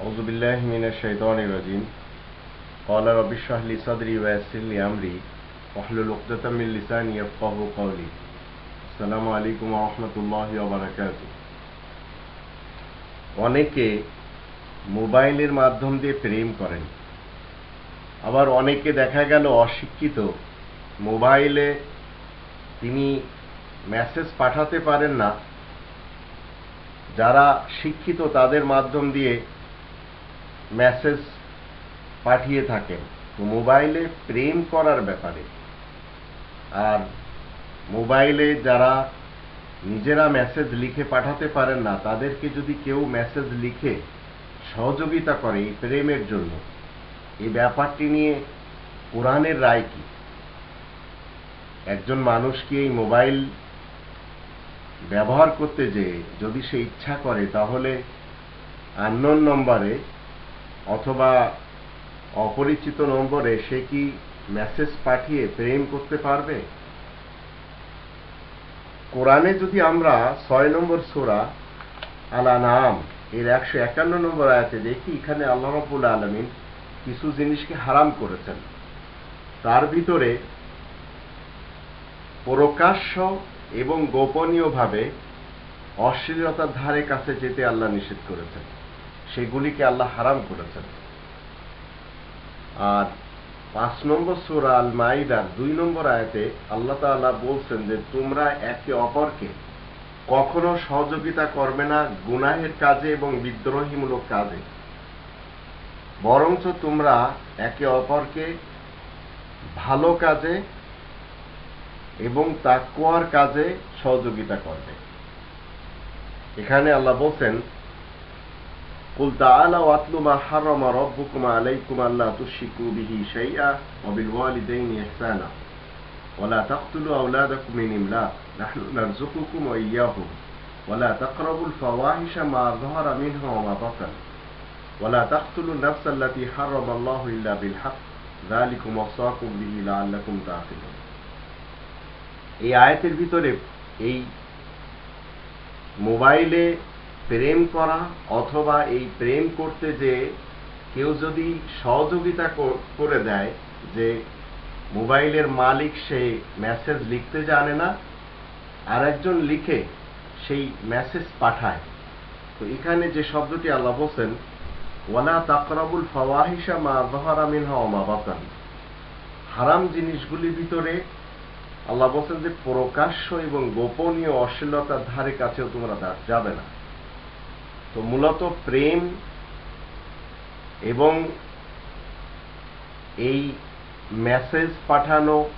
أعوذ بالله من الشيطان الرجيم قال رب اشرح لي صدري ويسر لي أمري واحلل عقدة من لساني يفقهوا قولي السلام عليكم ورحمة الله وبركاته অনেকে মোবাইলের মাধ্যম দিয়ে প্রেম করেন আবার অনেকে দেখা গেল অশিক্ষিত মোবাইলে তিনি মেসেজ পাঠাতে পারেন না যারা শিক্ষিত তাদের মাধ্যম দিয়ে মেসেজ পাঠিয়ে থাকেন। মোবাইলে প্রেম করার ব্যাপারে। আর মোবাইলে যারা নিজেরা মেসেজ লিখে পাঠাতে পারেন না, তাদেরকে যদি কেউ মেসেজ লিখে সহযোগিতা করে এই প্রেমের জন্য, এই ব্যাপারটি নিয়ে কোরআনের রায় কি? একজন মানুষ কি এই মোবাইল ব্যবহার করতে যে যদি সে ইচ্ছা করে, তাহলে আননোন নম্বরে অথবা অপরিচিত নম্বরে সে কি মেসেজ পাঠিয়ে প্রেম করতে পারবে? কোরআনে যদি আমরা ছয় নম্বর সোরা আলা নাম এর একশো একান্ন নম্বর আয়াতে দেখি, এখানে আল্লাহ রবুল আলমিন কিছু জিনিসকে হারাম করেছেন। তার ভিতরে প্রকাশ্য এবং গোপনীয়ভাবে অশ্লীলতার ধারে কাছে যেতে আল্লাহ নিষেধ করেছেন। সেগুলিকে আল্লাহ হারাম করেছেন। আর পাঁচ নম্বর সুরা আল মাইদার দুই নম্বর আয়াতে আল্লাহ তাআলা বলছেন যে, তোমরা একে অপরকে কখনো সহযোগিতা করবে না গুনাহের কাজে এবং বিদ্রোহীমূলক কাজে। বরঞ্চ তোমরা একে অপরকে ভালো কাজে এবং তাকুয়ার কাজে সহযোগিতা করবে। এখানে আল্লাহ বলছেন قل تعالوا واتلوا ما حرم ربكم عليكم ألا تشركوا به شيئا وبالوالدين إحسانا ولا تقتلوا أولادكم من إملاق نحن نرزقكم وإياهم ولا تقربوا الفواحش ما ظهر منها وما بطن ولا تقتلوا النفس التي حرم الله إلا بالحق ذلكم وصاكم به لعلكم تعقلون এই আয়াতের ভিতরে এই মোবাইলে প্রেম করা অথবা এই প্রেম করতে যে কেউ যদি সহযোগিতা করে দেয় যে মোবাইলের মালিক সে মেসেজ লিখতে জানে না আর একজন লিখে সেই মেসেজ পাঠায়। তো এখানে যে শব্দটি আল্লাহ বলছেন, ওয়ালা তাকরাবুল ফাওয়াহিসা মা জহারা মিনহা মা বাতান। হারাম জিনিসগুলির ভিতরে আল্লাহ বলছেন যে প্রকাশ্য এবং গোপনীয় অশ্লীলতার ধারে কাছেও তোমরা যাবে না। তো মূলত প্রেম এবং এই মেসেজ পাঠানো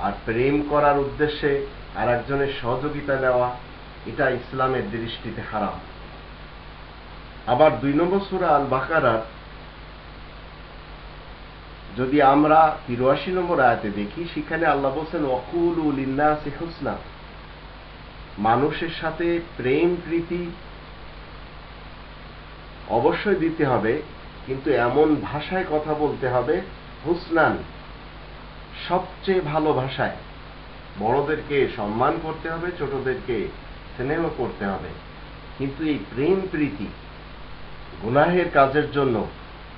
আর প্রেম করার উদ্দেশ্যে আর একজনের সহযোগিতা নেওয়া, এটা ইসলামের দৃষ্টিতে হারাম। আবার দুই নম্বর সুরা আল বাকারার যদি আমরা তিরাশি নম্বর আয়াতে দেখি, সেখানে আল্লাহ বলছেন অকুল উলিন্নাসি হুসনা। মানুষের সাথে প্রেম প্রীতি অবশ্যই দিতে হবে, কিন্তু এমন ভাষায় কথা বলতে হবে, হুসনান, সবচেয়ে ভালো ভাষায়। বড়দেরকে সম্মান করতে হবে, ছোটদেরকে স্নেহ করতে হবে। কিন্তু এই প্রেম প্রীতি, গুনাহের কাজের জন্য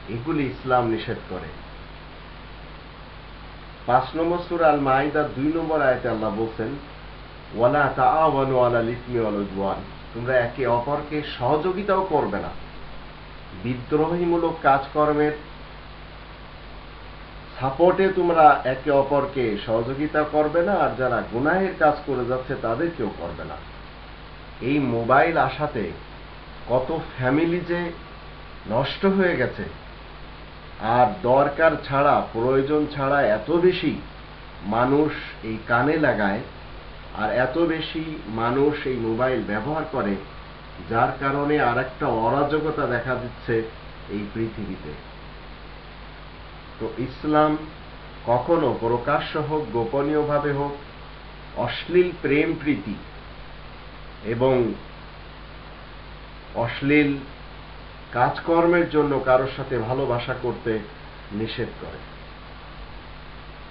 এগুলি ইসলাম নিষেধ করে। পাঁচ নম্বর সুর আল মাইদা দুই নম্বর আয়তে আল্লাহ বলছেন, ওয়ালা আলাল ইসমি ওয়াল উদওয়ান। তোমরা একে অপরকে সহযোগিতাও করবে না। বিদ্রোহীমূলক কাজকর্মের সাপোর্টে তোমরা একে অপরকে সহযোগিতা করবে না, আর যারা গুনাহের কাজ করে যাচ্ছে তাদেরকেও করবে না। এই মোবাইল আসাতে কত ফ্যামিলি যে নষ্ট হয়ে গেছে, আর দরকার ছাড়া, প্রয়োজন ছাড়া এত বেশি মানুষ এই কানে লাগায়, আর এত বেশি মানুষ এই মোবাইল ব্যবহার করে যার কারণে আর একটা অরাজকতা দেখা দিচ্ছে এই পৃথিবীতে। তো ইসলাম কখনো প্রকাশ্য হোক, গোপনীয়ভাবে হোক, অশ্লীল প্রেম প্রীতি এবং অশ্লীল কাজকর্মের জন্য কারোর সাথে ভালোবাসা করতে নিষেধ করে।